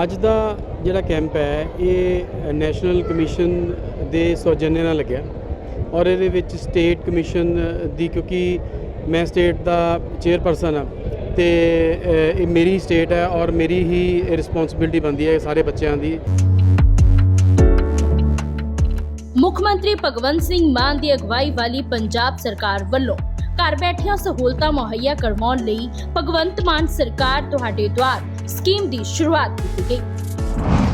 ਅੱਜ ਦਾ ਜਿਹੜਾ ਕੈਂਪ ਹੈ, ਇਹ ਨੈਸ਼ਨਲ ਕਮਿਸ਼ਨ ਦੇ ਸੌਜਨਿਆਂ ਨਾਲ ਲੱਗਿਆ ਔਰ ਇਹਦੇ ਵਿੱਚ ਸਟੇਟ ਕਮਿਸ਼ਨ ਦੀ ਕਿਉਂਕਿ ਮੈਂ ਸਟੇਟ ਦਾ ਚੇਅਰਪਰਸਨ ਆ ਤੇ ਇਹ ਮੇਰੀ ਸਟੇਟ ਹੈ ਔਰ ਮੇਰੀ ਹੀ ਰਿਸਪੌਂਸਿਬਿਲਟੀ ਬਣਦੀ ਹੈ ਸਾਰੇ ਬੱਚਿਆਂ ਦੀ। ਮੁੱਖ ਮੰਤਰੀ ਭਗਵੰਤ ਸਿੰਘ ਮਾਨ ਦੀ ਅਗਵਾਈ ਵਾਲੀ ਪੰਜਾਬ ਸਰਕਾਰ ਵੱਲੋਂ ਘਰ ਬੈਠਿਆਂ ਸਹੂਲਤਾਂ ਮੁਹੱਈਆ ਕਰਵਾਉਣ ਲਈ ਭਗਵੰਤ ਮਾਨ ਸਰਕਾਰ ਤੁਹਾਡੇ ਦੁਆਰ। ਸਕੀਮ ਦੀ ਸ਼ੁਰੂਆਤ ਕੀਤੀ ਗਈ।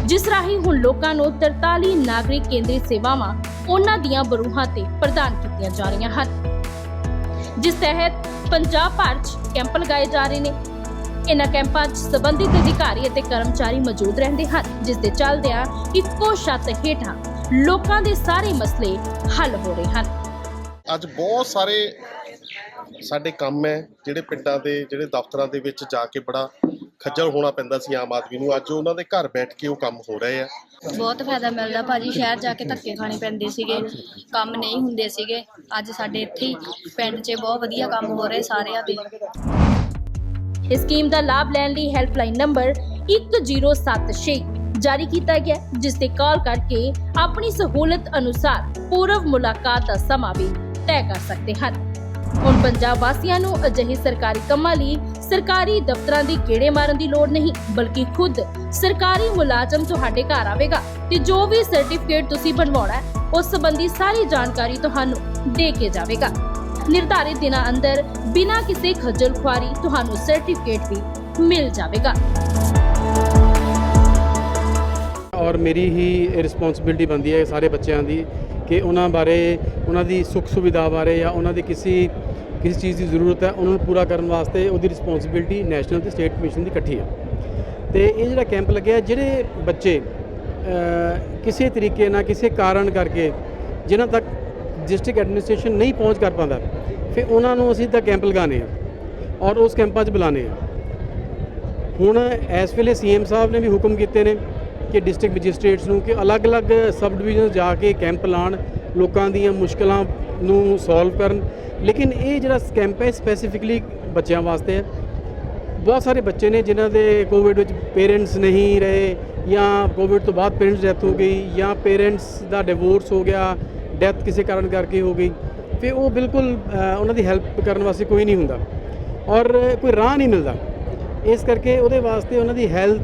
ਜਿਸ ਰਾਹੀਂ ਹੁਣ ਲੋਕਾਂ ਨੂੰ 43 ਨਾਗਰਿਕ ਕੇਂਦਰੀ ਸੇਵਾਵਾਂ ਉਹਨਾਂ ਦੀਆਂ ਬਰੂਹਾਂ ਤੇ ਪ੍ਰਦਾਨ ਕੀਤੀਆਂ ਜਾ ਰਹੀਆਂ ਹਨ। ਜਿਸ ਤਹਿਤ ਪੰਜਾਬ ਭਰ 'ਚ ਕੈਂਪ ਲਗਾਏ ਜਾ ਰਹੇ ਨੇ। ਇਨ੍ਹਾਂ ਕੈਂਪਾਂ 'ਚ ਸੰਬੰਧਿਤ ਅਧਿਕਾਰੀ ਅਤੇ ਕਰਮਚਾਰੀ ਮੌਜੂਦ ਰਹਿੰਦੇ ਹਨ, ਜਿਸ ਦੇ ਚੱਲਦਿਆਂ ਇੱਕੋ ਛੱਤ ਹੇਠਾਂ ਲੋਕਾਂ ਦੇ ਸਾਰੇ ਮਸਲੇ ਹੱਲ ਹੋ ਰਹੇ ਹਨ। ਅੱਜ ਬਹੁਤ ਸਾਰੇ ਸਾਡੇ ਕੰਮ ਹੈ, ਜਿਹੜੇ ਪਿੰਡਾਂ ਦੇ, ਜਿਹੜੇ ਦਫ਼ਤਰਾਂ ਦੇ ਵਿੱਚ ਜਾ ਕੇ ਬੜਾ ਖੱਜਲ ਹੋਣਾ ਪੈਂਦਾ ਸੀ ਆਮ ਆਦਮੀ ਨੂੰ। ਅੱਜ ਉਹਨਾਂ ਦੇ ਘਰ ਬੈਠ ਕੇ ਉਹ ਕੰਮ ਹੋ ਰਹੇ ਆ। ਬਹੁਤ ਫਾਇਦਾ ਮਿਲਦਾ ਭਾਜੀ, ਸ਼ਹਿਰ ਜਾ ਕੇ ਧੱਕੇ ਖਾਣੇ ਪੈਂਦੇ ਸੀਗੇ, ਕੰਮ ਨਹੀਂ ਹੁੰਦੇ ਸੀਗੇ। ਅੱਜ ਸਾਡੇ ਇੱਥੇ ਹੀ ਪਿੰਡ 'ਚ ਬਹੁਤ ਵਧੀਆ ਕੰਮ ਹੋ ਰਹੇ ਸਾਰਿਆਂ ਦੇ। ਇਸ ਸਕੀਮ ਦਾ ਲਾਭ ਲੈਣ ਲਈ ਹੈਲਪਲਾਈਨ ਨੰਬਰ 1076 ਜਾਰੀ ਕੀਤਾ ਗਿਆ, ਜਿਸ ਤੇ ਕਾਲ ਕਰਕੇ ਆਪਣੀ ਸਹੂਲਤ ਅਨੁਸਾਰ ਪੂਰਵ ਮੁਲਾਕਾਤ ਦਾ ਸਮਾਂ ਵੀ ਤੈਅ ਕਰ ਸਕਦੇ ਹਨ। ਹੁਣ ਪੰਜਾਬ ਵਾਸੀਆਂ ਨੂੰ ਅਜਿਹੇ ਸਰਕਾਰੀ ਕੰਮਾਂ ਲਈ ਸਰਕਾਰੀ ਦਫ਼ਤਰਾਂ ਦੀ ਗੇੜੇ ਮਾਰਨ ਦੀ ਲੋੜ ਨਹੀਂ, ਬਲਕਿ ਖੁਦ ਸਰਕਾਰੀ ਮੁਲਾਜ਼ਮ ਤੁਹਾਡੇ ਘਰ ਆਵੇਗਾ ਤੇ ਜੋ ਵੀ ਸਰਟੀਫਿਕੇਟ ਤੁਸੀਂ ਬਣਵਾਉਣਾ ਹੈ, ਉਸ ਸੰਬੰਧੀ ਸਾਰੀ ਜਾਣਕਾਰੀ ਤੁਹਾਨੂੰ ਦੇ ਕੇ ਜਾਵੇਗਾ। ਨਿਰਧਾਰਿਤ ਦਿਨਾਂ ਅੰਦਰ, ਬਿਨਾਂ ਕਿਸੇ ਖੱਜਲ ਖੁਆਰੀ ਤੁਹਾਨੂੰ ਸਰਟੀਫਿਕੇਟ ਵੀ ਮਿਲ ਜਾਵੇਗਾ। ਔਰ ਮੇਰੀ ਹੀ ਰਿਸਪੌਂਸਿਬਿਲਟੀ ਬਣਦੀ ਹੈ ਸਾਰੇ ਬੱਚਿਆਂ ਦੀ ਕਿ ਉਹਨਾਂ ਬਾਰੇ, ਉਹਨਾਂ ਦੀ ਸੁੱਖ ਸੁਵਿਧਾ ਬਾਰੇ ਜਾਂ ਉਹਨਾਂ ਦੀ ਕਿਸੇ ਕਿਸੇ ਚੀਜ਼ ਦੀ ਜ਼ਰੂਰਤ ਹੈ, ਉਹਨਾਂ ਨੂੰ ਪੂਰਾ ਕਰਨ ਵਾਸਤੇ ਉਹਦੀ ਰਿਸਪੌਂਸਿਬਿਲਟੀ ਨੈਸ਼ਨਲ ਤੇ ਸਟੇਟ ਕਮਿਸ਼ਨ ਦੀ ਇਕੱਠੀ ਹੈ। ਤੇ ਇਹ ਜਿਹੜਾ ਕੈਂਪ ਲੱਗਿਆ, ਜਿਹੜੇ ਬੱਚੇ ਕਿਸੇ ਤਰੀਕੇ ਨਾਲ, ਕਿਸੇ ਕਾਰਨ ਕਰਕੇ ਜਿਨ੍ਹਾਂ ਤੱਕ ਡਿਸਟ੍ਰਿਕਟ ਐਡਮਿਨਿਸਟ੍ਰੇਸ਼ਨ ਨਹੀਂ ਪਹੁੰਚ ਕਰ ਪਾਉਂਦਾ, ਫਿਰ ਉਹਨਾਂ ਨੂੰ ਅਸੀਂ ਤਾਂ ਕੈਂਪ ਲਗਾਣੇ ਆ ਔਰ ਉਸ ਕੈਂਪਾਂ 'ਚ ਬੁਲਾਣੇ ਆ। ਹੁਣ ਇਸ ਵੇਲੇ ਸੀਐਮ ਸਾਹਿਬ ਨੇ ਵੀ ਹੁਕਮ ਕੀਤੇ ਨੇ ਕਿ ਡਿਸਟ੍ਰਿਕਟ ਮੈਜਿਸਟ੍ਰੇਟਸ ਨੂੰ ਕਿ ਅਲੱਗ-ਅਲੱਗ ਸਬ ਡਿਵੀਜ਼ਨ ਜਾ ਕੇ ਕੈਂਪ ਲਾਣ, ਲੋਕਾਂ ਦੀਆਂ ਮੁਸ਼ਕਲਾਂ ਨੂੰ ਸੋਲਵ ਕਰਨ। ਲੇਕਿਨ ਇਹ ਜਿਹੜਾ ਕੈਂਪ ਹੈ ਸਪੈਸੀਫਿਕਲੀ ਬੱਚਿਆਂ ਵਾਸਤੇ ਹੈ। ਬਹੁਤ ਸਾਰੇ ਬੱਚੇ ਨੇ ਜਿਨ੍ਹਾਂ ਦੇ ਕੋਵਿਡ ਵਿੱਚ ਪੇਰੈਂਟਸ ਨਹੀਂ ਰਹੇ ਜਾਂ ਕੋਵਿਡ ਤੋਂ ਬਾਅਦ ਪੇਰੈਂਟਸ ਡੈਥ ਹੋ ਗਈ ਜਾਂ ਪੇਰੈਂਟਸ ਦਾ ਡਿਵੋਰਸ ਹੋ ਗਿਆ, ਡੈਥ ਕਿਸੇ ਕਾਰਨ ਕਰਕੇ ਹੋ ਗਈ। ਫਿਰ ਉਹ ਬਿਲਕੁਲ ਉਹਨਾਂ ਦੀ ਹੈਲਪ ਕਰਨ ਵਾਸਤੇ ਕੋਈ ਨਹੀਂ ਹੁੰਦਾ। ਔਰ ਕੋਈ ਰਾਹ ਨਹੀਂ ਮਿਲਦਾ। ਇਸ ਕਰਕੇ ਉਹਦੇ ਵਾਸਤੇ ਉਹਨਾਂ ਦੀ ਹੈਲਥ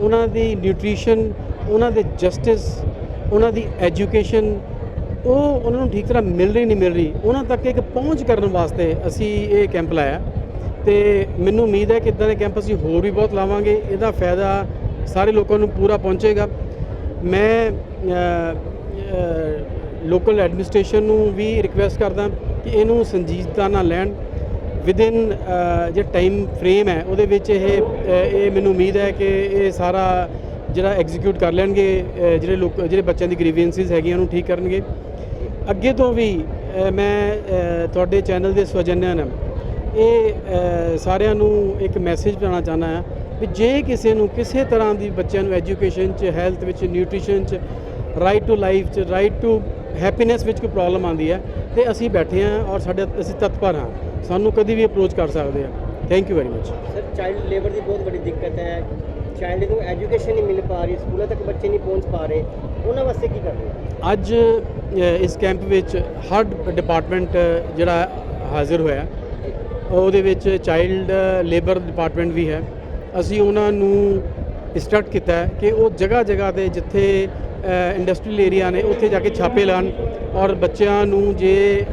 ਉਹਨਾਂ ਦੀ ਨਿਊਟ੍ਰੀਸ਼ਨ, ਉਹਨਾਂ ਦੇ ਜਸਟਿਸ, ਉਹਨਾਂ ਦੀ ਐਜੂਕੇਸ਼ਨ, ਉਹ ਉਹਨਾਂ ਨੂੰ ਠੀਕ ਤਰ੍ਹਾਂ ਮਿਲ ਰਹੀ, ਨਹੀਂ ਮਿਲ ਰਹੀ, ਉਹਨਾਂ ਤੱਕ ਇੱਕ ਪਹੁੰਚ ਕਰਨ ਵਾਸਤੇ ਅਸੀਂ ਇਹ ਕੈਂਪ ਲਾਇਆ। ਤੇ ਮੈਨੂੰ ਉਮੀਦ ਹੈ ਕਿ ਇਦਾਂ ਦੇ ਕੈਂਪ ਅਸੀਂ ਹੋਰ ਵੀ ਬਹੁਤ ਲਾਵਾਂਗੇ, ਇਹਦਾ ਫਾਇਦਾ ਸਾਰੇ ਲੋਕਾਂ ਨੂੰ ਪੂਰਾ ਪਹੁੰਚੇਗਾ। ਮੈਂ ਲੋਕਲ ਐਡਮਿਨਿਸਟ੍ਰੇਸ਼ਨ ਨੂੰ ਵੀ ਰਿਕੁਐਸਟ ਕਰਦਾ ਕਿ ਇਹਨੂੰ ਸੰਜੀਦਤਾ ਨਾਲ ਲੈਣ। ਵਿਦਿਨ ਜੇ ਟਾਈਮ ਫਰੇਮ ਹੈ, ਉਹਦੇ ਵਿੱਚ ਇਹ ਇਹ ਮੈਨੂੰ ਉਮੀਦ ਹੈ ਕਿ ਇਹ ਸਾਰਾ ਜਿਹੜਾ ਐਗਜ਼ੀਕਿਊਟ ਕਰ ਲੈਣਗੇ ਜਿਹੜੇ ਲੋਕ, ਜਿਹੜੇ ਬੱਚਿਆਂ ਦੀ ਗ੍ਰੀਵੈਂਸਿਸ ਹੈਗੀਆਂ ਉਹਨੂੰ ਠੀਕ ਕਰਨਗੇ। ਅੱਗੇ ਤੋਂ ਵੀ ਮੈਂ ਤੁਹਾਡੇ ਚੈਨਲ ਦੇ ਸਵਜਨਿਆਂ ਨੂੰ ਇਹ ਸਾਰਿਆਂ ਨੂੰ ਇੱਕ ਮੈਸੇਜ ਪਾਉਣਾ ਚਾਹੁੰਦਾ ਹਾਂ ਵੀ ਜੇ ਕਿਸੇ ਨੂੰ ਕਿਸੇ ਤਰ੍ਹਾਂ ਦੀ ਬੱਚਿਆਂ ਨੂੰ ਐਜੂਕੇਸ਼ਨ 'ਚ ਹੈਲਥ ਵਿੱਚ ਨਿਊਟ੍ਰੀਸ਼ਨ 'ਚ ਰਾਈਟ ਟੂ ਲਾਈਫ 'ਚ ਰਾਈਟ ਟੂ ਹੈਪੀਨੈਸ ਵਿੱਚ ਕੋਈ ਪ੍ਰੋਬਲਮ ਆਉਂਦੀ ਹੈ, ਤੇ ਅਸੀਂ ਬੈਠੇ ਹਾਂ ਔਰ ਸਾਡੇ, ਅਸੀਂ ਤਤਪਰ ਹਾਂ। ਸਾਨੂੰ ਕਦੀ ਵੀ ਅਪਰੋਚ ਕਰ ਸਕਦੇ ਆ। Thank you very much sir child labour ਦੀ ਬਹੁਤ ਵੱਡੀ ਦਿੱਕਤ ਹੈ। ਚਾਈਲਡ ਨੂੰ ਐਜੂਕੇਸ਼ਨ ਨਹੀਂ ਮਿਲ ਪਾ ਰਹੀ ਸਕੂਲਾਂ ਤੱਕ ਬੱਚੇ ਨਹੀਂ ਪਹੁੰਚ ਪਾ ਰਹੇ। ਉਹਨਾਂ ਵਾਸਤੇ ਕੀ ਕਰ ਰਹੇ ਅੱਜ ਇਸ ਕੈਂਪ ਵਿੱਚ ਹਰ ਡਿਪਾਰਟਮੈਂਟ ਜਿਹੜਾ ਹਾਜ਼ਰ ਹੋਇਆ ਉਹਦੇ ਵਿੱਚ ਚਾਈਲਡ ਲੇਬਰ ਡਿਪਾਰਟਮੈਂਟ ਵੀ ਹੈ। ਅਸੀਂ ਉਹਨਾਂ ਨੂੰ ਇੰਸਟਰਕਟ ਕੀਤਾ ਕਿ ਉਹ ਜਗ੍ਹਾ ਜਗ੍ਹਾ ਤੇ ਜਿੱਥੇ ਇੰਡਸਟਰੀਅਲ ਏਰੀਆ ਨੇ ਉੱਥੇ ਜਾ ਕੇ ਛਾਪੇ ਲਾਣ ਔਰ ਬੱਚਿਆਂ ਨੂੰ ਜੇ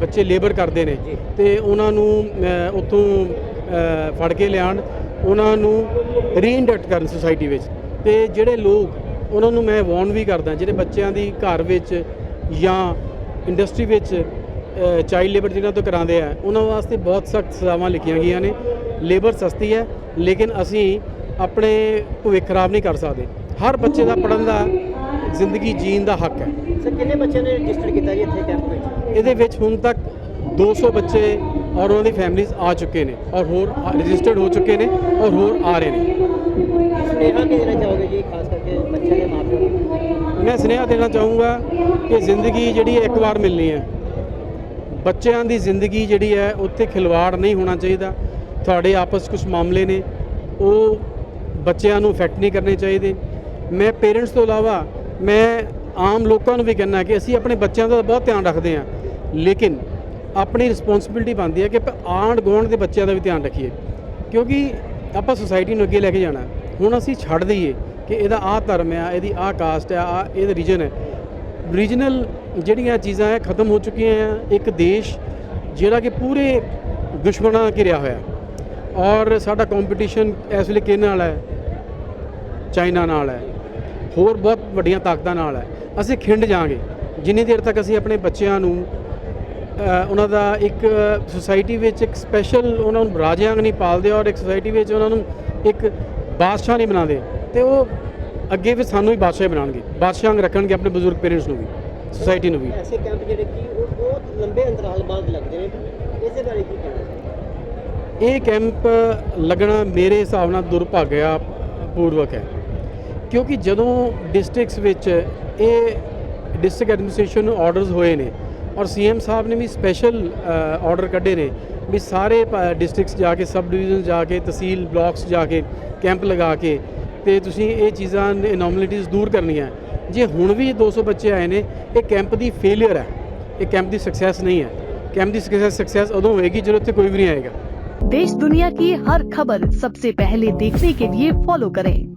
ਬੱਚੇ ਲੇਬਰ ਕਰਦੇ ਨੇ ਤੇ ਉਹਨਾਂ ਨੂੰ ਉੱਥੋਂ ਫੜ ਕੇ ਲਿਆਣ ਉਹਨਾਂ ਨੂੰ ਰੀਇੰਡਕਟ ਕਰਨ ਸੁਸਾਇਟੀ ਵਿੱਚ। ਤੇ ਜਿਹੜੇ ਲੋਕ ਉਹਨਾਂ ਨੂੰ ਮੈਂ ਵਾਰਨ ਵੀ ਕਰਦਾ ਜਿਹੜੇ ਬੱਚਿਆਂ ਦੀ ਘਰ ਵਿੱਚ ਜਾਂ ਇੰਡਸਟਰੀ ਵਿੱਚ ਚਾਈਲਡ ਲੇਬਰ ਜਿਹਨਾਂ ਤੋਂ ਕਰਾਉਂਦੇ ਆ ਉਹਨਾਂ ਵਾਸਤੇ ਬਹੁਤ ਸਖਤ ਸਜ਼ਾਵਾਂ ਲਿਖੀਆਂ ਗਈਆਂ ਨੇ। ਲੇਬਰ ਸਸਤੀ ਹੈ ਲੇਕਿਨ ਅਸੀਂ ਆਪਣੇ ਭਵਿੱਖ ਖਰਾਬ ਨਹੀਂ ਕਰ ਸਕਦੇ। ਹਰ ਬੱਚੇ ਦਾ ਪੜਨ ਦਾ ਜ਼ਿੰਦਗੀ ਜੀਣ ਦਾ ਹੱਕ ਹੈ। ਸਰ ਕਿੰਨੇ ਬੱਚਿਆਂ ਨੇ ਰਜਿਸਟਰ ਕੀਤਾ ਜੀ ਇੱਥੇ ਕੈਂਪ ਵਿੱਚ? ਇਹਦੇ ਵਿੱਚ ਹੁਣ ਤੱਕ 200 ਬੱਚੇ ਔਰ ਉਹਨਾਂ ਦੀ ਫੈਮਿਲੀਜ਼ ਆ ਚੁੱਕੇ ਨੇ ਔਰ ਹੋਰ ਰਜਿਸਟਰਡ ਹੋ ਚੁੱਕੇ ਨੇ ਔਰ ਹੋਰ ਆ ਰਹੇ ਨੇ। ਸੁਨੇਹਾ ਕੀ ਦੇਣਾ ਚਾਹੋਗੇ ਜੀ ਖਾਸ ਕਰਕੇ ਬੱਚਿਆਂ ਦੇ ਮਾਪਿਆਂ ਨੂੰ? ਮੈਂ ਸੁਨੇਹਾ ਦੇਣਾ ਚਾਹੂੰਗਾ ਕਿ ਜ਼ਿੰਦਗੀ ਜਿਹੜੀ ਹੈ ਇੱਕ ਵਾਰ ਮਿਲਣੀ ਹੈ। ਬੱਚਿਆਂ ਦੀ ਜ਼ਿੰਦਗੀ ਜਿਹੜੀ ਹੈ ਉੱਥੇ ਖਿਲਵਾੜ ਨਹੀਂ ਹੋਣਾ ਚਾਹੀਦਾ। ਤੁਹਾਡੇ ਆਪਸ ਕੁਝ ਮਾਮਲੇ ਨੇ ਉਹ ਬੱਚਿਆਂ ਨੂੰ ਇਫੈਕਟ ਨਹੀਂ ਕਰਨੇ ਚਾਹੀਦੇ। ਮੈਂ ਪੇਰੈਂਟਸ ਤੋਂ ਇਲਾਵਾ ਮੈਂ ਆਮ ਲੋਕਾਂ ਨੂੰ ਵੀ ਕਹਿੰਦਾ ਕਿ ਅਸੀਂ ਆਪਣੇ ਬੱਚਿਆਂ ਦਾ ਬਹੁਤ ਧਿਆਨ ਰੱਖਦੇ ਹਾਂ। ਲੇਕਿਨ ਆਪਣੀ ਰਿਸਪੌਂਸਿਬਿਲਟੀ ਬਣਦੀ ਹੈ ਕਿ ਆਪਾਂ ਆਂਢ ਗੁਆਂਢ ਦੇ ਬੱਚਿਆਂ ਦਾ ਵੀ ਧਿਆਨ ਰੱਖੀਏ। ਕਿਉਂਕਿ ਆਪਾਂ ਸੁਸਾਇਟੀ ਨੂੰ ਅੱਗੇ ਲੈ ਕੇ ਜਾਣਾ। ਹੁਣ ਅਸੀਂ ਛੱਡ ਦਈਏ ਕਿ ਇਹਦਾ ਆਹ ਧਰਮ ਆ ਇਹਦੀ ਆਹ ਕਾਸਟ ਆ ਆਹ ਇਹਦਾ ਰੀਜਨ ਹੈ। ਰੀਜਨਲ ਜਿਹੜੀਆਂ ਚੀਜ਼ਾਂ ਹੈ, ਖਤਮ ਹੋ ਚੁੱਕੀਆਂ ਆ ਇੱਕ ਦੇਸ਼ ਜਿਹੜਾ ਕਿ ਪੂਰੇ ਦੁਸ਼ਮਣਾਂ ਨਾਲ ਘਿਰਿਆ ਹੋਇਆ ਔਰ ਸਾਡਾ ਕੰਪੀਟੀਸ਼ਨ ਇਸ ਵੇਲੇ ਕਿਹਦੇ ਨਾਲ ਹੈ? ਚਾਈਨਾ ਨਾਲ ਹੈ। ਹੋਰ ਬਹੁਤ ਵੱਡੀਆਂ ਤਾਕਤਾਂ ਨਾਲ ਹੈ। ਅਸੀਂ ਖਿੰਡ ਜਾਾਂਗੇ ਜਿੰਨੀ ਦੇਰ ਤੱਕ ਅਸੀਂ ਆਪਣੇ ਬੱਚਿਆਂ ਨੂੰ ਉਹਨਾਂ ਦਾ ਇੱਕ ਸੁਸਾਇਟੀ ਵਿੱਚ ਇੱਕ ਸਪੈਸ਼ਲ ਉਹਨਾਂ ਨੂੰ ਰਾਜਿਆਂ ਨਹੀਂ ਪਾਲਦੇ ਔਰ ਇੱਕ ਸੁਸਾਇਟੀ ਵਿੱਚ ਉਹਨਾਂ ਨੂੰ ਇੱਕ ਬਾਦਸ਼ਾਹ ਨਹੀਂ ਬਣਾਉਂਦੇ ਤੇ ਉਹ ਅੱਗੇ ਫਿਰ ਸਾਨੂੰ ਹੀ ਬਾਦਸ਼ਾਹ ਬਣਾਉਣਗੇ। ਬਾਦਸ਼ਾਹ ਰੱਖਣਗੇ ਆਪਣੇ ਬਜ਼ੁਰਗ ਪੇਰੈਂਟਸ ਨੂੰ ਵੀ ਸੁਸਾਇਟੀ ਨੂੰ ਵੀ। ਐਸੇ ਕੈਂਪ ਜਿਹੜੇ ਕਿ ਉਹ ਬਹੁਤ ਲੰਬੇ ਅੰਤਰਾਲ ਬਾਅਦ ਲੱਗਦੇ ਨੇ। ਇਸੇ ਬਾਰੇ ਕੀ ਕਹਿਣਾ ਚਾਹੁੰਦੇ ਇਹ ਕੈਂਪ ਲੱਗਣਾ ਮੇਰੇ ਹਿਸਾਬ ਨਾਲ ਦੁਰਭਾਗਿਆ ਪੂਰਵਕ ਹੈ। ਕਿਉਂਕਿ ਜਦੋਂ ਡਿਸਟ੍ਰਿਕਟਸ ਵਿੱਚ ਇਹ ਡਿਸਟ੍ਰਿਕਟ ਐਡਮਿਨਿਸਟ੍ਰੇਸ਼ਨ ਨੂੰ ਆਰਡਰਸ ਹੋਏ ਨੇ ਔਰ ਸੀਐਮ ਸਾਹਿਬ ਨੇ ਵੀ ਸਪੈਸ਼ਲ ਆਰਡਰ ਕੱਢੇ ਨੇ ਵੀ ਸਾਰੇ ਡਿਸਟ੍ਰਿਕਟਸ ਜਾ ਕੇ ਸਬ ਡਿਵੀਜ਼ਨ ਜਾ ਕੇ ਤਹਿਸੀਲ ਬਲਾਕਸ ਜਾ ਕੇ ਕੈਂਪ ਲਗਾ ਕੇ ਤੇ ਤੁਸੀਂ ਇਹ ਚੀਜ਼ਾਂ ਅਨੋਮਲਿਟੀਜ਼ ਦੂਰ ਕਰਨੀਆਂ ਜੇ ਹੁਣ ਵੀ 200 ਬੱਚੇ ਆਏ ਨੇ ਇਹ ਕੈਂਪ ਦੀ ਫੇਲਿਅਰ ਹੈ ਇਹ ਕੈਂਪ ਦੀ ਸਕਸੈਸ ਨਹੀਂ ਹੈ ਕੈਂਪ ਦੀ ਸਕਸੈਸ ਸਕਸੈਸ ਉਦੋਂ ਹੋਏਗੀ ਜਦੋਂ ਇੱਥੇ ਕੋਈ ਵੀ ਨਹੀਂ ਆਏਗਾ देश दुनिया की हर खबर सबसे पहले देखने के लिए फॉलो करें